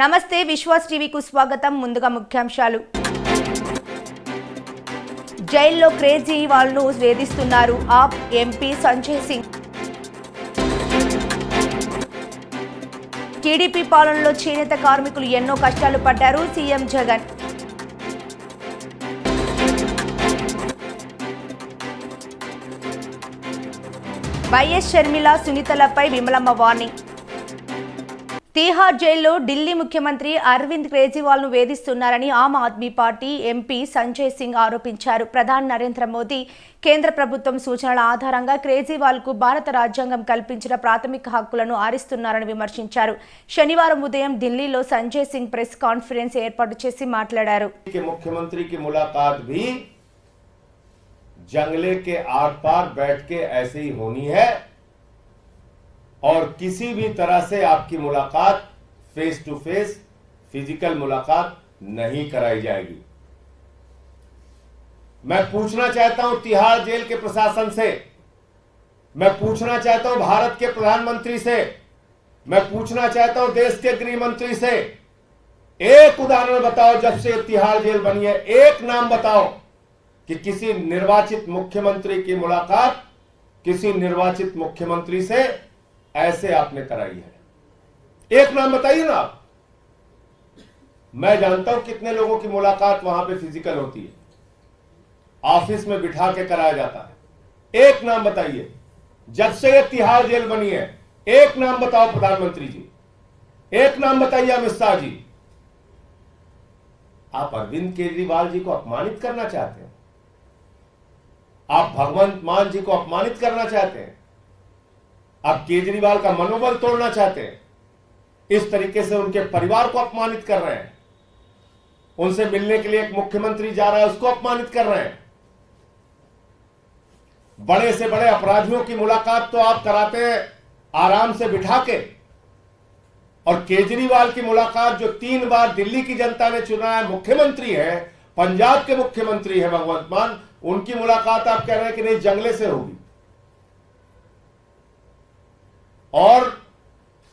నమస్తే విశ్వాస్ టీవీకు స్వాగతం. ముందుగా ముఖ్యాంశాలు. జైల్లో క్రేజీ వాళ్ళను వేధిస్తున్నారు ఆప్ ఎంపీ సంజయ్ సింగ్. టీడీపీ పాలనలో చేనేత కార్మికులు ఎన్నో కష్టాలు పడ్డారు సీఎం జగన్. వైఎస్ షర్మిల సునీతలపై విమలమ్మ వార్నింగ్. తీహార్ జైల్లో ఢిల్లీ ముఖ్యమంత్రి అరవింద్ కేజ్రీవాల్ను వేధిస్తున్నారని ఆమ్ ఆద్మీ పార్టీ ఎంపీ సంజయ్ సింగ్ ఆరోపించారు. ప్రధాని నరేంద్ర మోదీ కేంద్ర ప్రభుత్వం సూచనల ఆధారంగా కేజ్రీవాల్కు భారత రాజ్యాంగం కల్పించిన ప్రాథమిక హక్కులను ఆరిస్తున్నారని విమర్శించారు. శనివారం ఉదయం ఢిల్లీలో సంజయ్ సింగ్ ప్రెస్ కాన్ఫరెన్స్ ఏర్పాటు చేసి మాట్లాడారు. ముఖ్యమంత్రి और किसी भी तरह से आपकी मुलाकात फेस टू फेस फ़िज़िकल मुलाकात नहीं कराई जाएगी। मैं पूछना चाहता हूँ तिहाड़ जेल के प्रशासन से। मैं पूछना चाहता हूँ भारत के प्रधानमंत्री से। मैं पूछना चाहता हूँ देश के गृह मंत्री से। एक उदाहरण बताओ जब से तिहाड़ जेल बनी है। एक नाम बताओ कि किसी निर्वाचित मुख्यमंत्री की मुलाकात किसी निर्वाचित मुख्यमंत्री से ऐसे आपने कराई है। एक नाम बताइए ना आप। मैं जानता हूँ कितने लोगों की मुलाकात वहाँ पे फ़िज़िकल होती है। ऑफ़िस में बिठा के कराया जाता है। एक नाम बताइए। जब से यह तिहाड़ जेल बनी है, एक नाम बताओ प्रधानमंत्री जी। एक नाम बताइए अमित शाह जी। आप अरविंद केजरीवाल जी को अपमानित करना चाहते हैं? आप भगवंत मान जी को अपमानित करना चाहते हैं? आप केजरीवाल का मनोबल तोड़ना चाहते हैं, इस तरीके से उनके परिवार को अपमानित कर रहे हैं। उनसे मिलने के लिए एक मुख्यमंत्री जा रहा है, उसको अपमानित कर रहे हैं। बड़े से बड़े अपराधियों की मुलाकात तो आप कराते हैं, आराम से बिठा के। और केजरीवाल की मुलाकात जो तीन बार दिल्ली की जनता ने चुना है, मुख्यमंत्री है, पंजाब के मुख्यमंत्री है, भगवंत मान, उनकी मुलाकात आप कह रहे हैं कि नहीं, जंगले से होगी। और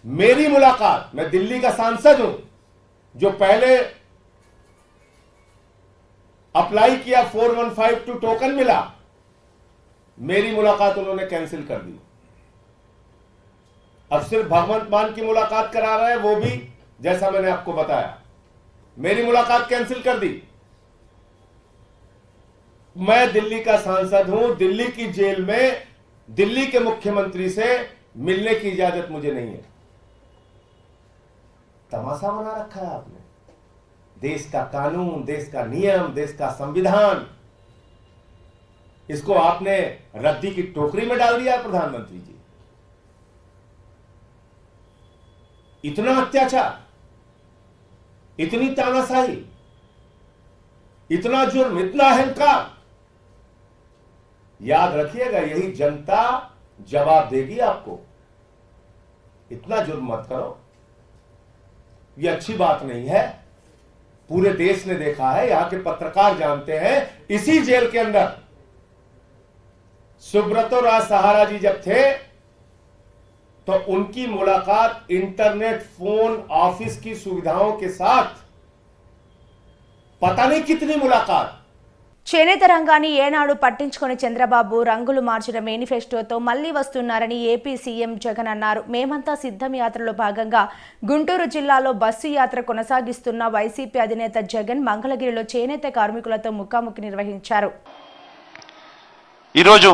मेरी मुलाकात, मैं दिल्ली का सांसद हूँ, जो पहले अप्लाई किया 4152 टोकन मिला, मेरी मुलाकात उन्होंने कैंसिल कर दी। अब सिर्फ़ भगवंत मान की मुलाकात करा रहे हैं, वो भी, जैसा मैंने आपको बताया। मेरी मुलाकात कैंसिल कर दी। मैं दिल्ली का सांसद हूँ, दिल्ली की जेल में दिल्ली के मुख्यमंत्री से मिलने की इजाज़त मुझे नहीं है। तमाशा बना रखा है आपने। देश का कानून, देश का नियम, देश का संविधान, इसको आपने रद्दी की टोकरी में डाल दिया प्रधानमंत्री जी। इतना अत्याचार, इतनी तानाशाही, इतना जुर्म, इतना अहंकार, याद रखिएगा, यही जनता जवाब देगी आपको। इतना जुर्म मत करो। ये अच्छी बात नहीं है। पूरे देश ने देखा है, यहाँ के पत्रकार जानते हैं, इसी जेल के अंदर। सुब्रतो राज सहारा जी जब थे तो उनकी मुलाकात इंटरनेट, फ़ोन, ऑफ़िस की सुविधाओं के साथ, पता नहीं कितनी मुलाकात చేనేత రంగాన్ని ఏనాడు పట్టించుకుని చంద్రబాబు రంగులు మార్చిన మేనిఫెస్టోతో మళ్ళీ వస్తున్నారని ఏపీ సీఎం జగన్ అన్నారు. మేమంతా సిద్ధం యాత్రలో భాగంగా గుంటూరు జిల్లాలో బస్సు యాత్ర కొనసాగిస్తున్న వైసీపీ అధినేత జగన్ మంగళగిరిలో చేనేత కార్మికులతో ముఖాముఖి నిర్వహించారు. ఈరోజు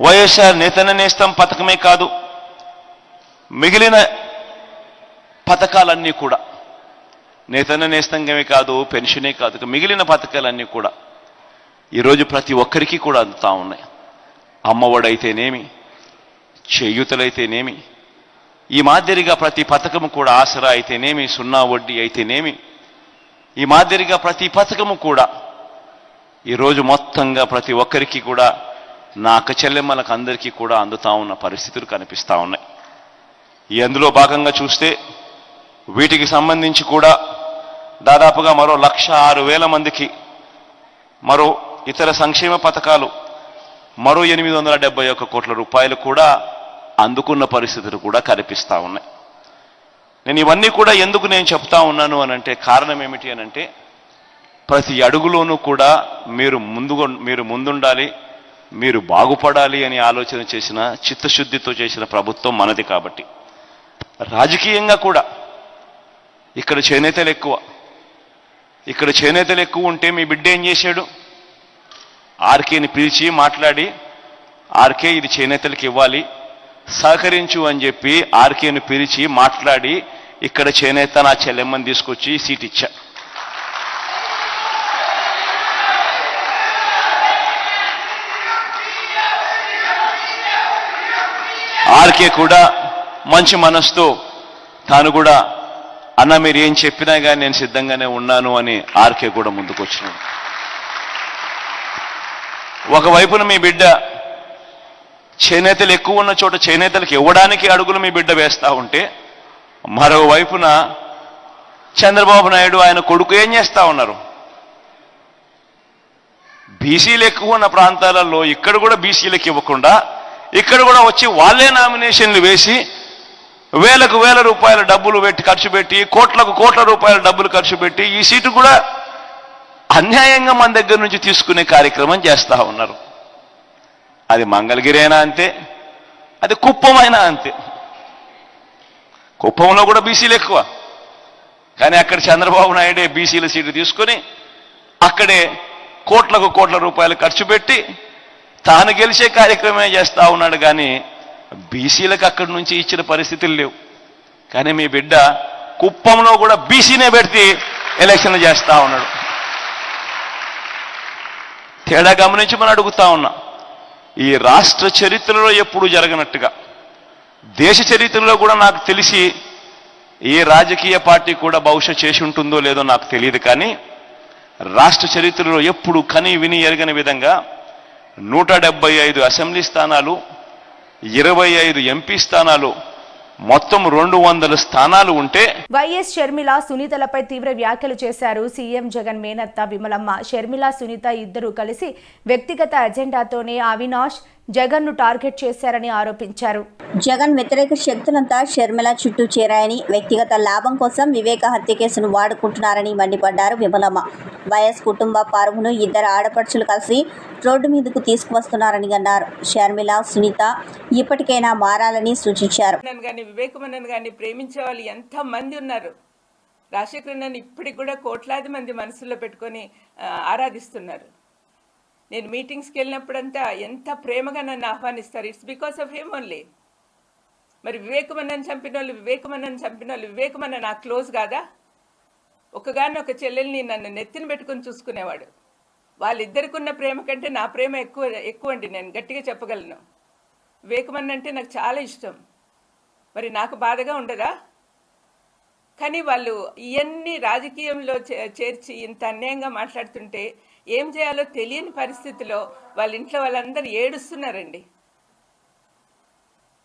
వైఎస్ఆర్ నేతన నేస్తం పథకమే కాదు మిగిలిన పథకాలన్నీ కూడా నేతన్న నేస్తంగమే కాదు పెన్షనే కాదు మిగిలిన పథకాలన్నీ కూడా ఈరోజు ప్రతి ఒక్కరికి కూడా అందుతా ఉన్నాయి. అమ్మఒడైతేనేమి చేయూతలైతేనేమి ఈ మాదిరిగా ప్రతి పథకము కూడా ఆసరా అయితేనేమి సున్నా వడ్డీ అయితేనేమి ఈ మాదిరిగా ప్రతి పథకము కూడా ఈరోజు మొత్తంగా ప్రతి ఒక్కరికి కూడా నా అక్క చెల్లెమ్మలకు అందరికీ కూడా అందుతా ఉన్న పరిస్థితులు కనిపిస్తా ఉన్నాయి. ఈ అందులో భాగంగా చూస్తే వీటికి సంబంధించి కూడా దాదాపుగా మరో లక్ష ఆరు వేల మందికి మరో ఇతర సంక్షేమ పథకాలు మరో ఎనిమిది వందల డెబ్బై ఒక్క కోట్ల రూపాయలు కూడా అందుకున్న పరిస్థితులు కూడా కనిపిస్తూ ఉన్నాయి. నేను ఇవన్నీ కూడా ఎందుకు నేను చెప్తా ఉన్నాను అని అంటే కారణం ఏమిటి అని అంటే ప్రతి అడుగులోనూ కూడా మీరు ముందు మీరు ముందుండాలి మీరు బాగుపడాలి అని ఆలోచన చేసిన చిత్తశుద్ధితో చేసిన ప్రభుత్వం మనది కాబట్టి. రాజకీయంగా కూడా ఇక్కడ చేనేతలు ఎక్కువ. ఇక్కడ చేనేతలు ఎక్కువ ఉంటే మీ బిడ్డ ఏం చేశాడు? ఆర్కేని పిలిచి మాట్లాడి ఆర్కే ఇది చేనేతలకు ఇవ్వాలి సహకరించు అని చెప్పి ఆర్కేను పిలిచి మాట్లాడి ఇక్కడ చేనేత నా చెల్లెమ్మని తీసుకొచ్చి సీట్ ఇచ్చా. ఆర్కే కూడా మంచి మనసుతో తాను కూడా అన్న మీరు ఏం చెప్పినా కానీ నేను సిద్ధంగానే ఉన్నాను అని ఆర్కే కూడా ముందుకొచ్చినాడు. ఒకవైపున మీ బిడ్డ చేనేతలు ఎక్కువ ఉన్న చోట చేనేతలకు ఇవ్వడానికి అడుగులు మీ బిడ్డ వేస్తా ఉంటే మరోవైపున చంద్రబాబు నాయుడు ఆయన కొడుకు ఏం చేస్తా ఉన్నారు? బీసీలు ఎక్కువ ఉన్న ప్రాంతాలలో ఇక్కడ కూడా బీసీలకు ఇవ్వకుండా ఇక్కడ కూడా వచ్చి వాళ్ళే నామినేషన్లు వేసి వేలకు వేల రూపాయల డబ్బులు పెట్టి ఖర్చు పెట్టి కోట్లకు కోట్ల రూపాయల డబ్బులు ఖర్చు పెట్టి ఈ సీటు కూడా అన్యాయంగా మన దగ్గర నుంచి తీసుకునే కార్యక్రమం చేస్తూ ఉన్నారు. అది మంగళగిరి అయినా అంతే అది కుప్పమైనా అంతే. కుప్పంలో కూడా బీసీలు ఎక్కువ. కానీ అక్కడ చంద్రబాబు నాయుడే బీసీల సీటు తీసుకొని అక్కడే కోట్లకు కోట్ల రూపాయలు ఖర్చు పెట్టి తాను గెలిచే కార్యక్రమే చేస్తూ ఉన్నాడు. కానీ బీసీలకు అక్కడి నుంచి ఇచ్చిన పరిస్థితులు లేవు. కానీ మీ బిడ్డ కుప్పంలో కూడా బీసీనే పెడితే ఎలక్షన్లు చేస్తా ఉన్నాడు. తేడా గమనించి మనం అడుగుతా ఉన్నా. ఈ రాష్ట్ర చరిత్రలో ఎప్పుడు జరగనట్టుగా దేశ చరిత్రలో కూడా నాకు తెలిసి ఏ రాజకీయ పార్టీ కూడా బహుశా చేసి ఉంటుందో లేదో నాకు తెలియదు. కానీ రాష్ట్ర చరిత్రలో ఎప్పుడు కని విని ఎరగని విధంగా నూట ఐదు అసెంబ్లీ స్థానాలు ఇరవై ఐదు ఎంపీ స్థానాలు మొత్తం రెండు వందల స్థానాలు ఉంటే వైఎస్ షర్మిల సునీతలపై తీవ్ర వ్యాఖ్యలు చేశారు సీఎం జగన్ మేనత్త విమలమ్మ. షర్మిల సునీత ఇద్దరూ కలిసి వ్యక్తిగత అజెండాతోనే అవినాష్ జగన్ను టార్గెట్ చేశారని ఆరోపించారు. జగన్ వ్యతిరేక శక్తులంతా షర్మిల చుట్టూ చేరాయని వ్యక్తిగత లాభం కోసం వివేక హత్య కేసును వాడుకుంటున్నారని మండిపడ్డారు విమలమ్మ. వైఎస్ కుటుంబ పరువును ఇద్దరు ఆడపడుచులు కలిసి రోడ్డు మీదకు తీసుకువస్తున్నారని అన్నారు. షర్మిల సునీత ఇప్పటికైనా మారాలని సూచించారు. వివేకమనన్ గారిని ప్రేమించే వాళ్ళు ఎంతమంది ఉన్నారు? రాజశేఖర్ నన్ను ఇప్పటికి కూడా కోట్లాది మంది మనసులో పెట్టుకొని ఆరాధిస్తున్నారు. నేను మీటింగ్స్కి వెళ్ళినప్పుడంతా ఎంత ప్రేమగా నన్ను ఆహ్వానిస్తారు. It's because of him only మరి వివేకమన్నన్ చంపిన వాళ్ళు వివేకమన్నన్ చంపిన వాళ్ళు వివేకమన్న నాకు క్లోజ్ కాదా? ఒకగాని ఒక చెల్లెల్ని నన్ను నెత్తిన పెట్టుకొని చూసుకునేవాడు. వాళ్ళిద్దరికి ఉన్న ప్రేమ కంటే నా ప్రేమ ఎక్కువ ఎక్కువ అండి. నేను గట్టిగా చెప్పగలను. వివేకమన్న అంటే నాకు చాలా ఇష్టం. మరి నాకు బాధగా ఉండదా? కానీ వాళ్ళు ఇవన్నీ రాజకీయంలో చే- చేర్చి ఇంత అన్యాయంగా మాట్లాడుతుంటే ఏం చేయాలో తెలియని పరిస్థితిలో వాళ్ళ ఇంట్లో వాళ్ళందరూ ఏడుస్తున్నారండి.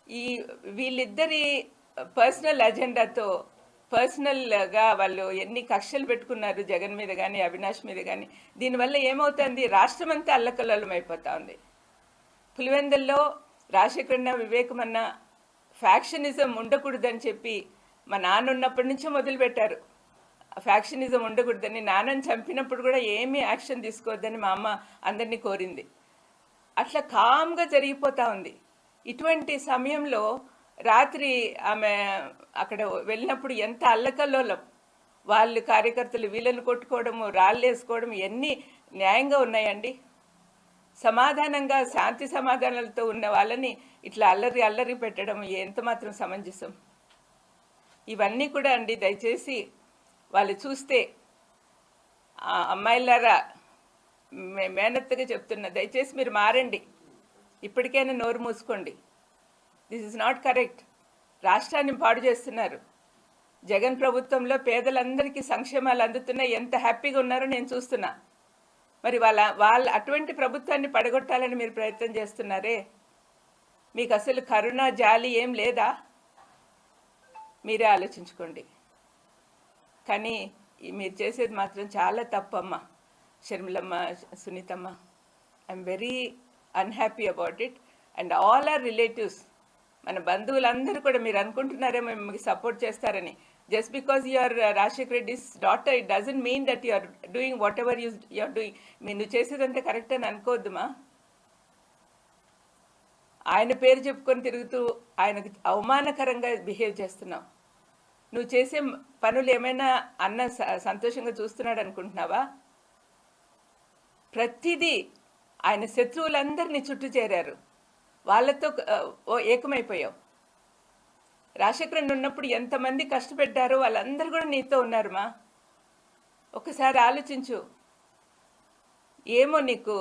ఈ వీళ్ళిద్దరి పర్సనల్ అజెండాతో పర్సనల్గా వాళ్ళు ఎన్ని కక్షలు పెట్టుకున్నారు జగన్ మీద కానీ అవినాష్ మీద కానీ దీనివల్ల ఏమవుతుంది? రాష్ట్రం అంతా అల్లకల్లోలం అయిపోతా ఉంది. పులివెందుల్లో రాజశేఖరన్న వివేకమన్న ఫ్యాక్షనిజం ఉండకూడదని చెప్పి మా నాన్న ఉన్నప్పటి నుంచే మొదలుపెట్టారు. ఫ్యాక్షనిజం ఉండకూడదని నాన్నని చంపినప్పుడు కూడా ఏమీ యాక్షన్ తీసుకోవద్దని మా అమ్మ అందరినీ కోరింది. అట్లా కామ్గా జరిగిపోతూ ఉంది. ఇటువంటి సమయంలో రాత్రి ఆమె అక్కడ వెళ్ళినప్పుడు ఎంత అల్లకల్లోలం. వాళ్ళు కార్యకర్తలు వీళ్ళని కొట్టుకోవడము రాళ్ళు వేసుకోవడం ఎన్ని న్యాయంగా ఉన్నాయండి? సమాధానంగా శాంతి సమాధానాలతో ఉన్న వాళ్ళని ఇట్లా అల్లరి అల్లరి పెట్టడం ఎంత మాత్రం సమంజసం? ఇవన్నీ కూడా అండి దయచేసి వాళ్ళు చూస్తే ఆ అమ్మాయిలారా మేనత్తగా చెప్తున్నా దయచేసి మీరు మారండి. ఇప్పటికైనా నోరు మూసుకోండి. దిస్ ఇస్ నాట్ కరెక్ట్ రాష్ట్రాన్ని పాడు చేస్తున్నారు. జగన్ ప్రభుత్వంలో పేదలందరికీ సంక్షేమాలు అందుతున్నాయి. ఎంత హ్యాపీగా ఉన్నారో నేను చూస్తున్నా. మరి వాళ్ళ వాళ్ళ అటువంటి ప్రభుత్వాన్ని పడగొట్టాలని మీరు ప్రయత్నం చేస్తున్నారే? మీకు అసలు కరుణ జాలి ఏం లేదా? మీరే ఆలోచించుకోండి. కానీ మీరు చేసేది మాత్రం చాలా తప్పమ్మ షర్మిలమ్మ సునీతమ్మ. I'm very unhappy about it and all our relatives మన బంధువులందరూ కూడా మీరు అనుకుంటున్నారేమో మీకు సపోర్ట్ చేస్తారని. Just because you are uh, Rashik Reddy's daughter, it doesn't mean that you are doing whatever you, you are doing. మీరు నువ్వు చేసేదంతా కరెక్ట్ అని అనుకోవద్దుమా? ఆయన పేరు చెప్పుకొని తిరుగుతూ ఆయనకు అవమానకరంగా బిహేవ్ చేస్తున్నావు. నువ్వు చేసే పనులు ఏమైనా అన్న స- సంతోషంగా చూస్తున్నాడు అనుకుంటున్నావా? ప్రతిదీ ఆయన శత్రువులందరినీ చుట్టూ చేరారు వాళ్ళతో ఓ ఏకమైపోయావు. రాజశేఖరన్ ఉన్నప్పుడు ఎంతమంది కష్టపెట్టారో వాళ్ళందరూ కూడా నీతో ఉన్నారు మా ఒకసారి ఆలోచించు. ఏమో నీకు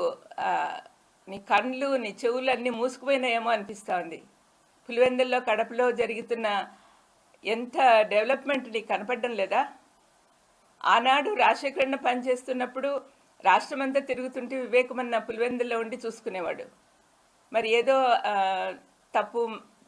నీ కళ్ళు నీ చెవులు అన్నీ మూసుకుపోయినాయేమో అనిపిస్తూ ఉంది. పులివెందుల్లో కడపలో జరుగుతున్న ఎంత డెవలప్మెంట్ నీకు కనపడడం లేదా? ఆనాడు రాజశేఖరన్న పనిచేస్తున్నప్పుడు రాష్ట్రమంతా తిరుగుతుంటే వివేకమన్న పులివెందుల్లో ఉండి చూసుకునేవాడు. మరి ఏదో తప్పు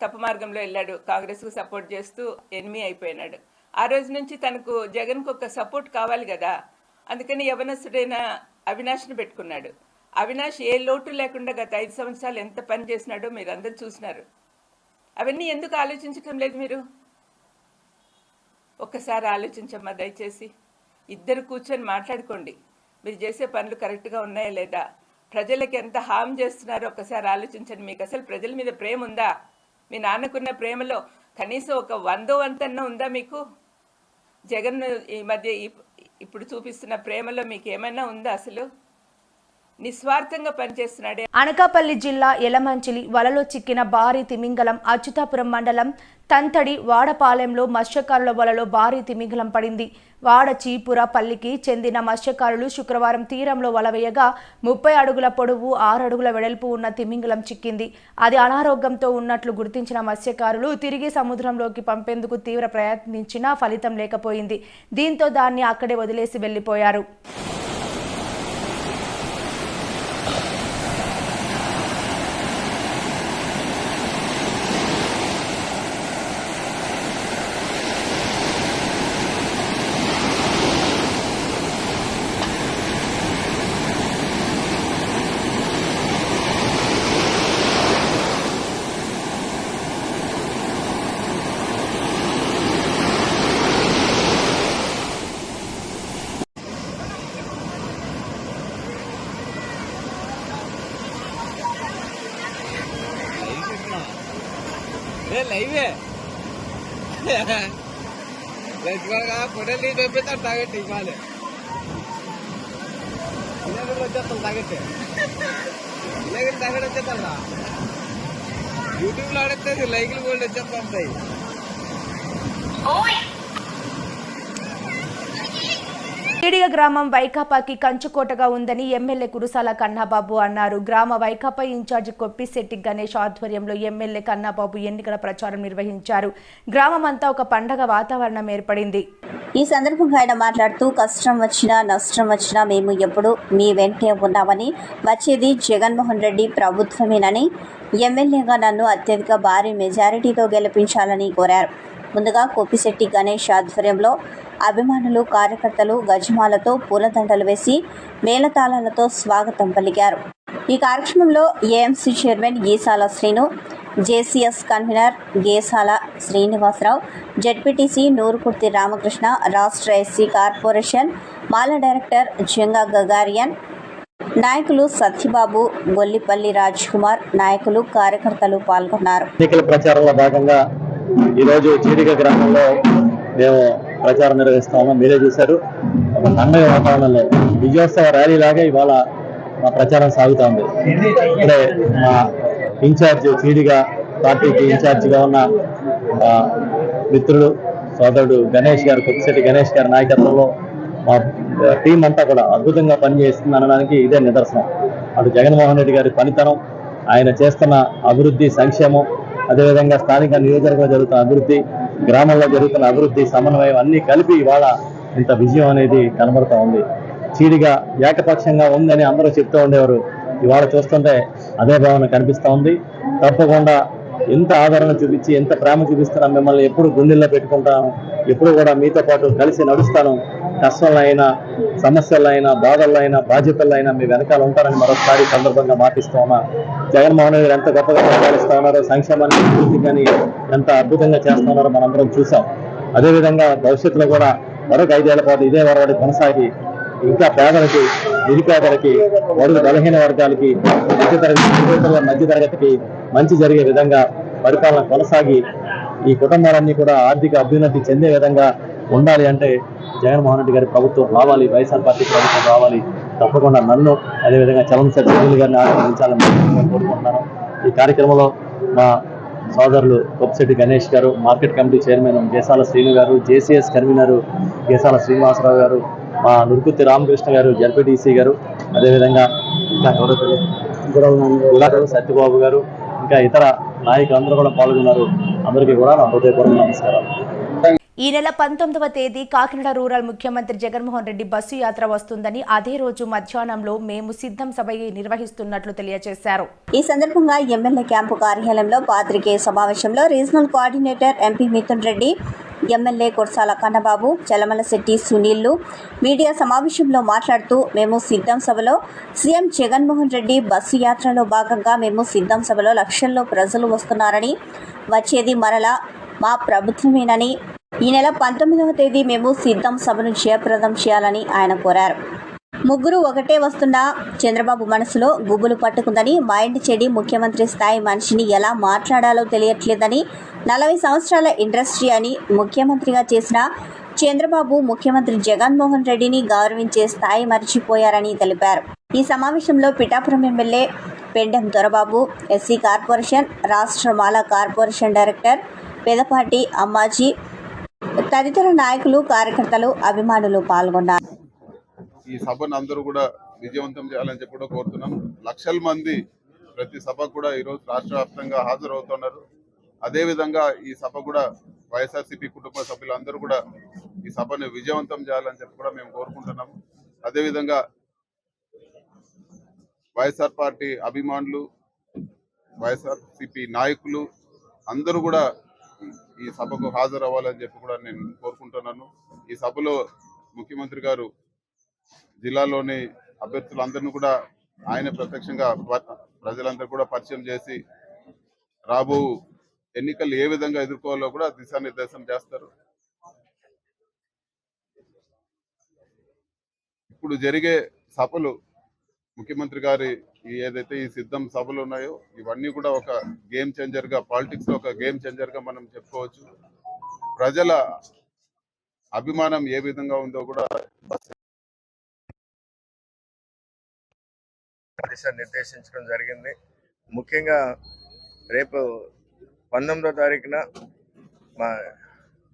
తప్పు మార్గంలో వెళ్ళాడు. కాంగ్రెస్కు సపోర్ట్ చేస్తూ ఎనిమి అయిపోయినాడు. ఆ రోజు నుంచి తనకు జగన్కు ఒక సపోర్ట్ కావాలి కదా. అందుకని యవనస్తుడైన అవినాష్ను పెట్టుకున్నాడు. అవినాష్ ఏ లోటు లేకుండా గత ఐదు సంవత్సరాలు ఎంత పని చేసినాడో మీరు అందరు చూసినారు. అవన్నీ ఎందుకు ఆలోచించటం లేదు మీరు? ఒక్కసారి ఆలోచించమ్మా దయచేసి. ఇద్దరు కూర్చొని మాట్లాడుకోండి. మీరు చేసే పనులు కరెక్ట్గా ఉన్నాయా లేదా? ప్రజలకి ఎంత హామ్ చేస్తున్నారో ఒక్కసారి ఆలోచించండి. మీకు అసలు ప్రజల మీద ప్రేమ ఉందా? మీ నాన్నకున్న ప్రేమలో కనీసం ఒక వందో వంతన్న ఉందా మీకు? జగన్ ఈ మధ్య ఇప్పుడు చూపిస్తున్న ప్రేమలో మీకు ఏమైనా ఉందా అసలు? నిస్వార్థంగా పనిచేస్తున్నాడే. అనకాపల్లి జిల్లా ఎలమంచిలి వలలో చిక్కిన భారీ తిమింగలం అచ్యుతాపురం మండలం తంతడి వాడపాలెంలో మత్స్యకారుల వలలో భారీ తిమింగలం పడింది. వాడ చీపుర పల్లికి చెందిన మత్స్యకారులు శుక్రవారం తీరంలో వల వేయగా ముప్పై అడుగుల పొడవు ఆరు అడుగుల వెడల్పు ఉన్న తిమింగలం చిక్కింది. అది అనారోగ్యంతో ఉన్నట్లు గుర్తించిన మత్స్యకారులు తిరిగి సముద్రంలోకి పంపేందుకు తీవ్ర ప్రయత్నించినా ఫలితం లేకపోయింది. దీంతో దాన్ని అక్కడే వదిలేసి వెళ్ళిపోయారు ఏ లైవే రెగ్యులర్గా పొడలు చూపిస్తాడు తాగట్టి ఇవ్వాలి ఇలాగ వచ్చేస్తాం తాగట్టి ఇలాగ తాగడి వచ్చేస్తారా యూట్యూబ్లో ఆడితే లైకులు కూడా వచ్చేస్తాయి పీడిగ గ్రామం వైకాపాకి కంచుకోటగా ఉందని ఎమ్మెల్యే కురుసాల కన్నాబాబు అన్నారు. గ్రామ వైకాపా ఇన్ఛార్జి కొప్పిశెట్టి గణేష్ ఆధ్వర్యంలో ఎమ్మెల్యే కన్నాబాబు ఎన్నికల ప్రచారం నిర్వహించారు. గ్రామం అంతా ఒక పండగ వాతావరణం ఏర్పడింది. ఈ సందర్భంగా ఆయన మాట్లాడుతూ కష్టం వచ్చినా నష్టం వచ్చినా మేము ఎప్పుడు మీ వెంటే ఉన్నామని వచ్చేది జగన్మోహన్ రెడ్డి ప్రభుత్వమేనని ఎమ్మెల్యేగా నన్ను అత్యధిక భారీ మెజారిటీతో గెలిపించాలని కోరారు. ముందుగా కోపిశెట్టి గణేష్ ఆధ్వర్యంలో అభిమానులు కార్యకర్తలు గజమాలతో పూలదండలు వేసి మేళతాళాలతో స్వాగతం పలికారు. ఈ కార్యక్రమంలో AMC chairman Geesala Srinu JCS convener Gesala Srinivasarao ZPTC Nurukurthi Ramakrishna రాష్ట్ర SC corporation Mala director Janga Gagarian నాయకులు సత్యబాబు గొల్లిపల్లి రాజ్ కుమార్ నాయకులు కార్యకర్తలు పాల్గొన్నారు. ఎన్నికల ప్రచారంలో భాగంగా ఈరోజు చీడిగ గ్రామంలో మేము ప్రచారం నిర్వహిస్తాము మీరే చూశారు. ఒక పండుగ వాతావరణంలో విజయోత్సవ ర్యాలీ లాగా ఇవాళ మా ప్రచారం సాగుతోంది అంటే మా ఇన్ఛార్జ్ చీడిగా పార్టీకి ఇన్ఛార్జిగా ఉన్న ఆ, మిత్రుడు సోదరుడు గణేష్ గారు కొద్దిశెట్టి గణేష్ గారి నాయకత్వంలో మా టీం అంతా కూడా అద్భుతంగా పనిచేస్తుంది అనడానికి ఇదే నిదర్శనం. అటు జగన్మోహన్ రెడ్డి గారి పనితనం ఆయన చేస్తున్న అభివృద్ధి సంక్షేమం అదేవిధంగా స్థానిక నియోజకవర్గంలో జరుగుతున్న అభివృద్ధి గ్రామంలో జరుగుతున్న అభివృద్ధి సమన్వయం అన్ని కలిపి ఇవాళ ఇంత విజయం అనేది కనబడుతూ ఉంది. చీడిగా ఏకపక్షంగా ఉందని అందరూ చెప్తూ ఉండేవారు. ఇవాళ చూస్తుంటే అదే భావన కనిపిస్తూ ఉంది. తప్పకుండా ఎంత ఆదరణ చూపించి ఎంత ప్రేమ చూపిస్తున్నా మిమ్మల్ని ఎప్పుడు గుండెల్లో పెట్టుకుంటాను ఎప్పుడు కూడా మీతో పాటు కలిసి నడుస్తాను. కష్టాలైనా అయినా బాధలైనా బాధ్యతలైనా బాధల్లో అయినా అయినా మీ వెనకాల ఉంటారని మరొకసారి సందర్భంగా మాటిస్తామా జగన్మోహన్ రెడ్డి గారు ఎంత గొప్పగా పరిపాలిస్తా ఉన్నారో సంక్షేమాన్ని అభివృద్ధి కానీ ఎంత అద్భుతంగా చేస్తున్నారో మనందరం చూసాం అదేవిధంగా భవిష్యత్తులో కూడా మరొక ఐదేళ్ళ పాటు ఇదే వరవడి కొనసాగి ఇంకా పేదలకి నిరుపేదలకి వరుడు బలహీన వర్గాలకి మధ్యతరగతి మధ్యతరగతికి మంచి జరిగే విధంగా పరిపాలన కొనసాగి ఈ కుటుంబాలన్నీ కూడా ఆర్థిక అభ్యున్నతి చెందే విధంగా ఉండాలి అంటే జగన్మోహన్ రెడ్డి గారి ప్రభుత్వం రావాలి వైఎస్ఆర్ పార్టీ ప్రభుత్వం రావాలి. తప్పకుండా నన్ను అదేవిధంగా చలం సత్యవేలు గారిని ఆశీర్వదించాలని నేను కోరుకుంటున్నాను. ఈ కార్యక్రమంలో మా సోదరులు కొప్పిశెట్టి గణేష్ గారు market committee chairman Gesala Srinu గారు జేసీఎస్ కన్వీనర్ గేసాల శ్రీనివాసరావు గారు మా నురుకుత్తి రామకృష్ణ గారు జడ్పీటీసీ గారు అదేవిధంగా ఇంకా ఎవరో సత్యబాబు గారు ఇంకా ఇతర నాయకులు అందరూ కూడా పాల్గొన్నారు. అందరికీ కూడా నా హృదయపూర్వక నమస్కారాలు. ఈ నెల పంతొమ్మిదవ తేదీ కాకినాడ రూరల్ ముఖ్యమంత్రి జగన్మోహన్ రెడ్డి బస్సు యాత్ర వస్తుందని అదే రోజు మధ్యాహ్నంలో మేము సిద్ధం సభ నిర్వహిస్తున్నట్లు తెలియజేశారు. ఈ సందర్భంగా ఎమ్మెల్యే క్యాంపు కార్యాలయంలో పాత్రికేయ సమావేశంలో regional coordinator MP Mithun Reddy MLA Kursala Kannababu Chalamalasetti సునీళ్ళు media సమావేశంలో మాట్లాడుతూ మేము సిద్ధం సభలో సీఎం జగన్మోహన్ రెడ్డి బస్సు యాత్రలో భాగంగా మేము సిద్ధం సభలో లక్షల్లో ప్రజలు వస్తున్నారని వచ్చేది మరలా మా ప్రభుత్వమేనని ఈ నెల పంతొమ్మిదవ తేదీ మేము సిద్ధం సభను జయప్రదం చేయాలని ఆయన కోరారు. ముగ్గురు ఒకటే వస్తున్నా చంద్రబాబు మనసులో గుబులు పట్టుకుందని మైండ్ చెడి ముఖ్యమంత్రి స్థాయి మనిషిని ఎలా మాట్లాడాలో తెలియట్లేదని నలభై సంవత్సరాల ఇండస్ట్రీ అని ముఖ్యమంత్రిగా చేసిన చంద్రబాబు ముఖ్యమంత్రి జగన్మోహన్ రెడ్డిని గౌరవించే స్థాయి మర్చిపోయారని తెలిపారు. ఈ సమావేశంలో Pithapuram MLA Pendem Dorababu SC corporation రాష్ట్రమాల corporation director Pedapati Ammaji తదితర నాయకులు కార్యకర్తలు అభిమానులు పాల్గొన్నారు. ఈ సభను అందరూ కూడా విజయవంతం చేయాలని చెప్పి కూడా కోరుతున్నాం. లక్షల మంది ప్రతి సభ కూడా ఈరోజు రాష్ట్ర వ్యాప్తంగా హాజరవుతున్నారు. అదేవిధంగా ఈ సభ కూడా వైఎస్ఆర్సీపీ కుటుంబ సభ్యులందరూ కూడా ఈ సభను విజయవంతం చేయాలని చెప్పి కూడా మేము కోరుకుంటున్నాము అదేవిధంగా వైఎస్ఆర్ పార్టీ అభిమానులు వైఎస్ఆర్సీపీ నాయకులు అందరూ కూడా ఈ సభకు హాజరవ్వాలని చెప్పి కూడా నేను కోరుకుంటున్నాను. ఈ సభలో ముఖ్యమంత్రి గారు జిల్లాలోని అభ్యర్థులందరినీ కూడా ఆయన ప్రత్యక్షంగా ప్రజలందరూ కూడా పరిచయం చేసి రాబో ఎన్నికలు ఏ విధంగా ఎదుర్కోవాలో కూడా దిశానిర్దేశం చేస్తారు. ఇప్పుడు జరిగే సభలు ముఖ్యమంత్రి గారి ఈ ఏదైతే ఈ సిద్ధం సభలు ఉన్నాయో ఇవన్నీ కూడా ఒక గేమ్ చేంజర్గా పాలిటిక్స్లో ఒక గేమ్ చేంజర్గా మనం చెప్పుకోవచ్చు. ప్రజల అభిమానం ఏ విధంగా ఉందో కూడా నిర్దేశించడం జరిగింది. ముఖ్యంగా రేపు పంతొమ్మిదో తారీఖున మా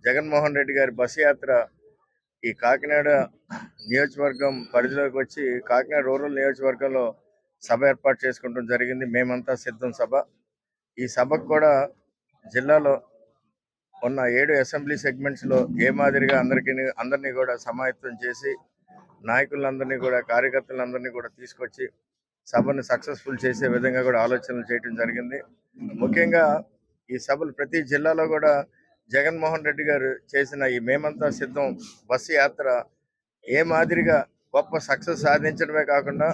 జగన్మోహన్ రెడ్డి గారి బస్సు యాత్ర ఈ కాకినాడ నియోజకవర్గం పరిధిలోకి వచ్చి కాకినాడ రూరల్ నియోజకవర్గంలో సభ ఏర్పాటు చేసుకోవడం జరిగింది. మేమంతా సిద్ధం సభ. ఈ సభకు కూడా జిల్లాలో ఉన్న ఏడు అసెంబ్లీ సెగ్మెంట్స్లో ఏ మాదిరిగా అందరికీ అందరినీ కూడా సమాయత్తం చేసి నాయకులందరినీ కూడా కార్యకర్తలందరినీ కూడా తీసుకొచ్చి సభను సక్సెస్ఫుల్ చేసే విధంగా కూడా ఆలోచనలు చేయడం జరిగింది. ముఖ్యంగా ఈ సభలు ప్రతి జిల్లాలో కూడా జగన్మోహన్ రెడ్డి గారు చేసిన ఈ మేమంతా సిద్ధం బస్సు యాత్ర ఏ మాదిరిగా గొప్ప సక్సెస్ సాధించడమే కాకుండా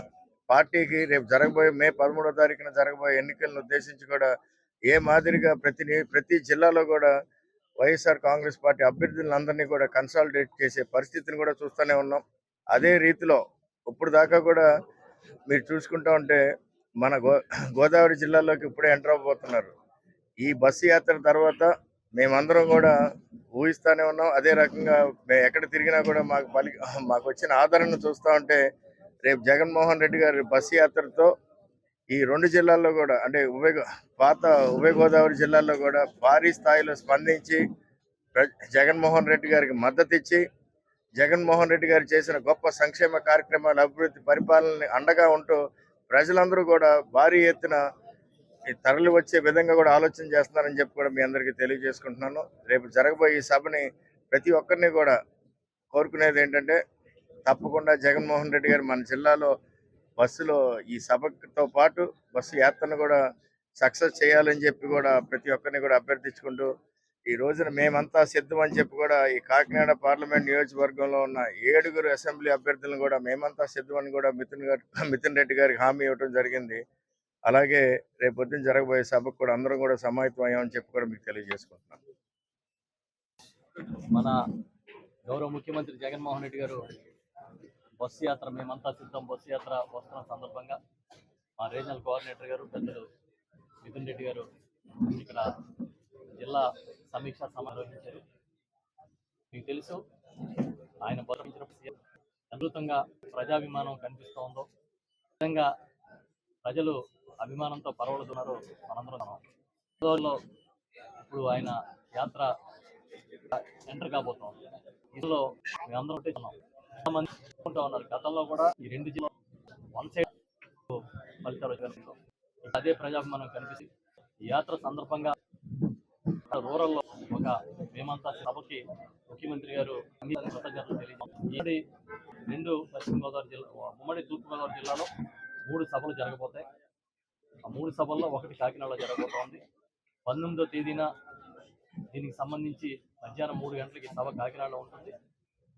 పార్టీకి రేపు జరగబోయే మే పదమూడో తారీఖున జరగబోయే ఎన్నికలను ఉద్దేశించి కూడా ఏ మాదిరిగా ప్రతి ప్రతి జిల్లాలో కూడా వైఎస్ఆర్ కాంగ్రెస్ పార్టీ అభ్యర్థులందరినీ కూడా కన్సాలిడేట్ చేసే పరిస్థితిని కూడా చూస్తూనే ఉన్నాం. అదే రీతిలో ఇప్పుడు దాకా కూడా మీరు చూసుకుంటా ఉంటే మన గో గోదావరి జిల్లాలోకి ఇప్పుడే ఎంటర్ అవ్వబోతున్నారు. ఈ బస్సు యాత్ర తర్వాత మేమందరం కూడా ఊహిస్తానే ఉన్నాం. అదే రకంగా మేము ఎక్కడ తిరిగినా కూడా మాకు పలి మాకు వచ్చిన ఆదరణ చూస్తూ ఉంటే రేపు జగన్మోహన్ రెడ్డి గారి బస్సు యాత్రతో ఈ రెండు జిల్లాల్లో కూడా అంటే ఉభయ పాత ఉభయ గోదావరి జిల్లాల్లో కూడా భారీ స్థాయిలో స్పందించి జగన్మోహన్ రెడ్డి గారికి మద్దతు ఇచ్చి జగన్మోహన్ రెడ్డి గారు చేసిన గొప్ప సంక్షేమ కార్యక్రమాల అభివృద్ధి పరిపాలనని అండగా ఉంటూ ప్రజలందరూ కూడా భారీ ఎత్తున ఈ తరలి వచ్చే విధంగా కూడా ఆలోచన చేస్తున్నారని చెప్పి కూడా మీ అందరికీ తెలియజేసుకుంటున్నాను. రేపు జరగబోయే ఈ సభని ప్రతి ఒక్కరిని కూడా కోరుకునేది ఏంటంటే తప్పకుండా జగన్మోహన్ రెడ్డి గారు మన జిల్లాలో బస్సులో ఈ సభతో పాటు బస్సు యాత్రను కూడా సక్సెస్ చేయాలని చెప్పి కూడా ప్రతి ఒక్కరిని కూడా అభ్యర్థించుకుంటూ ఈ రోజున మేమంతా సిద్ధం అని చెప్పి కూడా ఈ కాకినాడ పార్లమెంట్ నియోజకవర్గంలో ఉన్న ఏడుగురు అసెంబ్లీ అభ్యర్థులను కూడా మేమంతా సిద్ధం అని కూడా మిథున్ గారు మిథున్ రెడ్డి గారికి హామీ ఇవ్వడం జరిగింది. అలాగే రేపు పొద్దున జరగబోయే సభకు కూడా అందరం కూడా సమాయత్తం అయ్యామని చెప్పి కూడా మీకు తెలియజేసుకుంటున్నాం. మన గౌరవ ముఖ్యమంత్రి జగన్మోహన్ రెడ్డి గారు బస్సు యాత్ర మేమంతా సిద్ధం. బస్సు యాత్ర వస్తున్న సందర్భంగా మా రీజనల్ కోఆర్డినేటర్ గారు పెద్దలు మిథున్ రెడ్డి గారు ఇక్కడ జిల్లా సమీక్ష సమావేశం మీకు తెలుసు ఆయన బలపించిన అద్భుతంగా ప్రజాభిమానం కనిపిస్తూ ఉందో విధంగా ప్రజలు అభిమానంతో పరవడుతున్నారు మనందరం ఉన్నాం. ఇందులో ఇప్పుడు ఆయన యాత్ర ఎంటర్ కాబోతాం ఇందులో మేమందరం ఒకటే మంది ఉన్నారు. గతంలో కూడా ఈ రెండు జిల్లా వన్ సైడ్ ఫలితాలు వచ్చారు అదే ప్రజాభిమానం కనిపిస్తుంది. ఈ యాత్ర సందర్భంగా రూరల్లో ఒక మేమంతా సభకి ముఖ్యమంత్రి గారు అన్ని కృతజ్ఞతలు తెలియజేస్తాం రెండు పశ్చిమ గోదావరి జిల్లా ఉమ్మడి తూర్పు గోదావరి జిల్లాలో మూడు సభలు జరగబోతాయి. ఆ మూడు సభల్లో ఒకటి కాకినాడలో జరగబోతోంది. పంతొమ్మిదో తేదీన దీనికి సంబంధించి మధ్యాహ్నం మూడు గంటలకి సభ కాకినాడలో ఉంటుంది.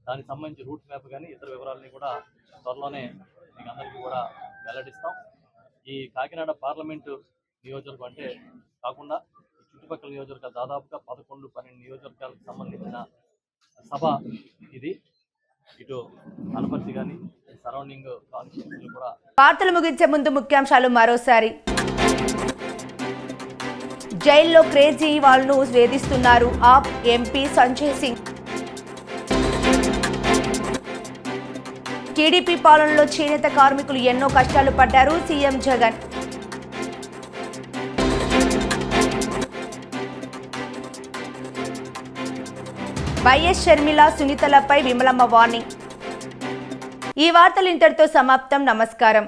దానికి సంబంధించి రూట్ మ్యాప్ కానీ ఇతర వివరాలని కూడా త్వరలోనే మీకు అందరికీ కూడా వెల్లడిస్తాం. ఈ కాకినాడ పార్లమెంటు నియోజకవర్గం అంటే కాకుండా చుట్టుపక్కల నియోజకవర్గ దాదాపుగా పదకొండు పన్నెండు నియోజకవర్గాలకు సంబంధించిన సభ ఇది. ఇటు అనపర్తి కానీ సరౌండింగ్ కాన్స్టిట్యూన్సీలు కూడా వార్తలు ముగించే ముందు ముఖ్యాంశాలు మరోసారి. జైల్లో క్రేజీ వాళ్ళను వేధిస్తున్నారు ఆప్ ఎంపీ సంజయ్ సింగ్. టీడీపీ పాలనలో చేనేత కార్మికులు ఎన్నో కష్టాలు పడ్డారు సీఎం జగన్. వైఎస్ షర్మిల సునీతలపై విమలమ్మ వార్నింగ్. ఈ వార్తలు ఇంతటితో సమాప్తం. నమస్కారం.